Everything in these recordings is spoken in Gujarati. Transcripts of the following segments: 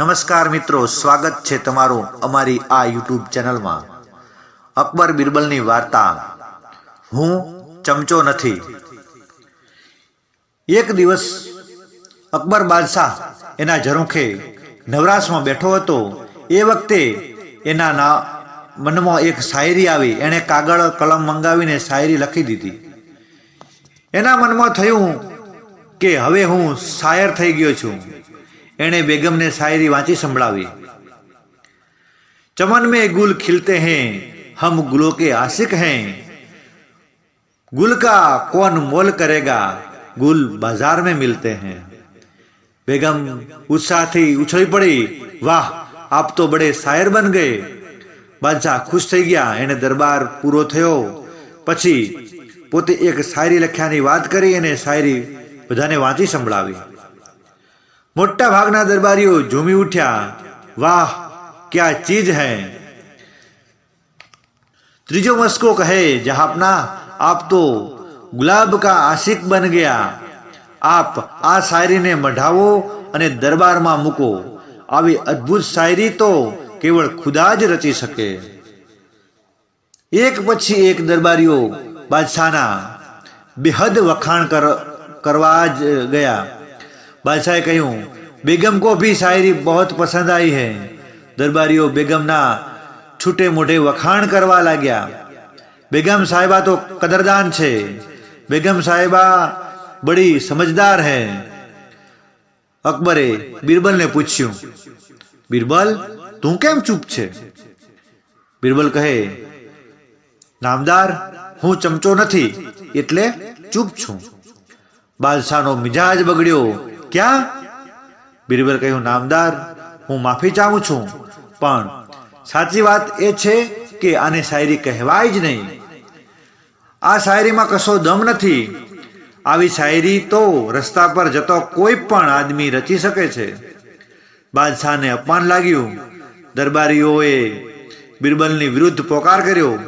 નમસ્કાર મિત્રો, સ્વાગત છે તમારું અમારી આ યુટ્યુબ ચેનલમાં. અકબર બિરબલની વાર્તા, હું ચમચો નથી. એક દિવસ અકબર બાદશાહ એના ઝરૂખે નવરાશમાં બેઠો હતો. એ વખતે એના ના મનમાં એક શાયરી આવી, એણે કાગળ, કલમ મંગાવીને શાયરી લખી દીધી. એના મનમાં થયું કે હવે હું શાયર થઈ ગયો છું. એણે બેગમને શાયરી વાંચી સંભળાવી ચમન में गुल खिलते हैं हम गुलों के आशिक हैं गुल का कौन मोल करेगा गुल बाजार में मिलते हैं બેગમ ઉત્સાહથી ઉછળી પડી વાહ આપ તો બડે શાયર બન ગયે બાદશાહ ખુશ થઈ ગયા એને દરબાર પૂરો થયો પછી પોતે એક શાયરી લખ્યાની વાત કરી અને શાયરી બધાને વાંચી સંભળાવી મોટા ભાગના દરબારીઓ ઝૂમી ઉઠ્યા, વાહ, ક્યા ચીજ હૈ? ત્રીજો મસ્કો કહે, જહાપના, આપ તો ગુલાબ કા આશિક બન ગયા. આપ આ શાયરીને મઢાવો અને દરબારમાં મૂકો. આવી અદ્ભુત શાયરી તો કેવળ ખુદા જ રચી શકે. એક પછી એક દરબારીઓ બાદશાહના બેહદ વખાણ કર, કરવા જ ગયા. બાદશાહે કહ્યું, બેગમ કો ભી શાયરી બહુ પસંદ આઈ હૈ. દરબારીઓ બેગમના છૂટે મોઢે વખાણ કરવા લાગ્યા. બેગમ સાહેબા તો કદરદાન છે. બેગમ સાહેબા બડી સમજદાર હૈ. અકબરે બીરબલને પૂછ્યું, બીરબલ, તું કેમ ચૂપ છે? બીરબલ કહે, નામદાર, હું ચમચો નથી, એટલે ચૂપ છું. બાદશાહનો મિજાજ બગડ્યો. ક્યાં? બિરબલ કહ્યું નામદાર, હું માફી ચાહું છું. પણ સાચી વાત એ છે કે આને શાયરી કહેવાય જ નહીં. આ શાયરીમાં કશો દમ નથી. આવી શાયરી તો રસ્તા પર જતો કોઈ પણ આદમી રચી શકે છે. બાદશાહને અપમાન લાગ્યું. દરબારીઓએ બિરબલની વિરુદ્ધ પોકાર કર્યો.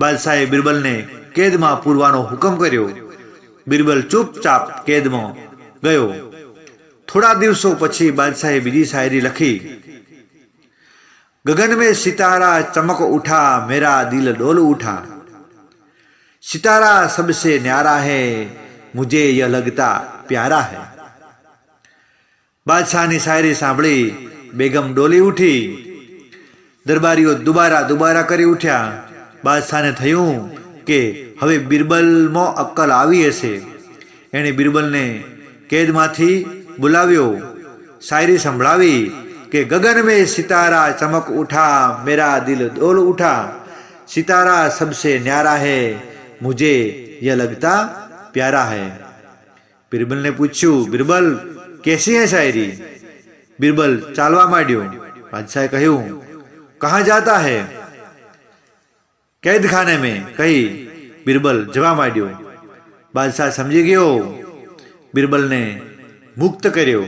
બાદશાહે બિરબલને કેદમાં પૂરવાનો હુકમ કર્યો. બિરબલ ચૂપચાપ કેદમાં ગયો. થોડા દિવસો પછી બાદશાહે બીજી શાયરી લખી, ગગન મેં સિતારા ચમક ઉઠા, મેરા દિલ ડોલ ઉઠા. સિતારા સબસે ન્યારા હૈ, મુજે ય લગતા પ્યારા હૈ. બાદશાહની શાયરી સાંભળી બેગમ ડોલી ઉઠી, દરબારીઓ દુબારા દુબારા કરી ઉઠ્યા. બાદશાહને થયું કે હવે બિરબલમાં અક્કલ આવી હશે. એણે બિરબલને કેદમાંથી बुलाव्यो। शायरी संभावी के गगन में सितारा चमक उठा, मेरा दिल डोल उठा। सितारा सबसे न्यारा है, मुझे यह लगता प्यारा है। बिरबल ने पूछू, बिरबल, कैसी है शायरी? बिरबल, चालवा माडियो। बादशाह कहू, कहा जाता है? कैद खाने में, कही, बिरबल, जवा माडियो। बादशाह समझ गयो बिरबल ने મુક્ત કર્યો.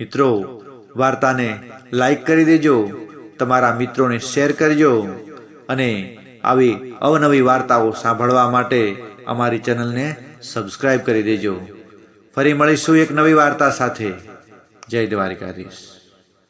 મિત્રો, વાર્તાને લાઈક કરી દેજો, તમારા મિત્રોને શેર કરજો અને આવી અવનવી વાર્તાઓ સાંભળવા માટે અમારી ચેનલને સબસ્ક્રાઈબ કરી દેજો. ફરી મળીશું એક નવી વાર્તા સાથે. જય દ્વારિકાધીશ.